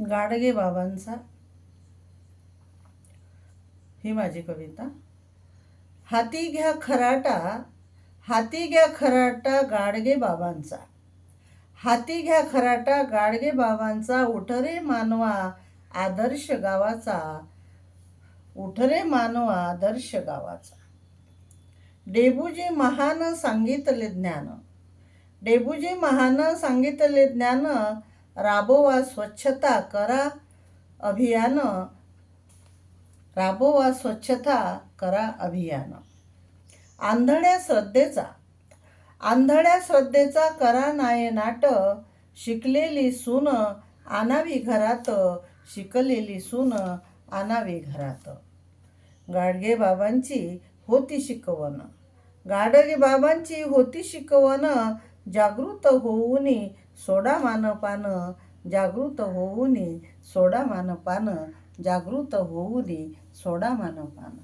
गाडगे बाबांचा ही माझी कविता. हाती घ्या खराटा हाती घ्या खराटा गाडगे बाबांचा. हाती घ्या खराटा गाडगे बाबांचा उठरे मानवा आदर्श गावाचा. उठरे मानवा आदर्श गावाचा. डेबूजी महान सांगितले ज्ञान. डेबूजी महान सांगितले ज्ञान राबोवा स्वच्छता करा अभियान. राबोवा स्वच्छता करा अभियान. आंधळ्या श्रद्धेचा. आंधळ्या श्रद्धेचा करा नायनाट शिकलेली सून आणावी घरात. शिकलेली सून आणावी घरात. गाडगे बाबांची होती शिकवण. गाडगे बाबांची होती शिकवण. जागृत होऊनी सोडा मानपान जागृत होऊनी सोडा मानपान जागृत होऊनी सोडा मानपान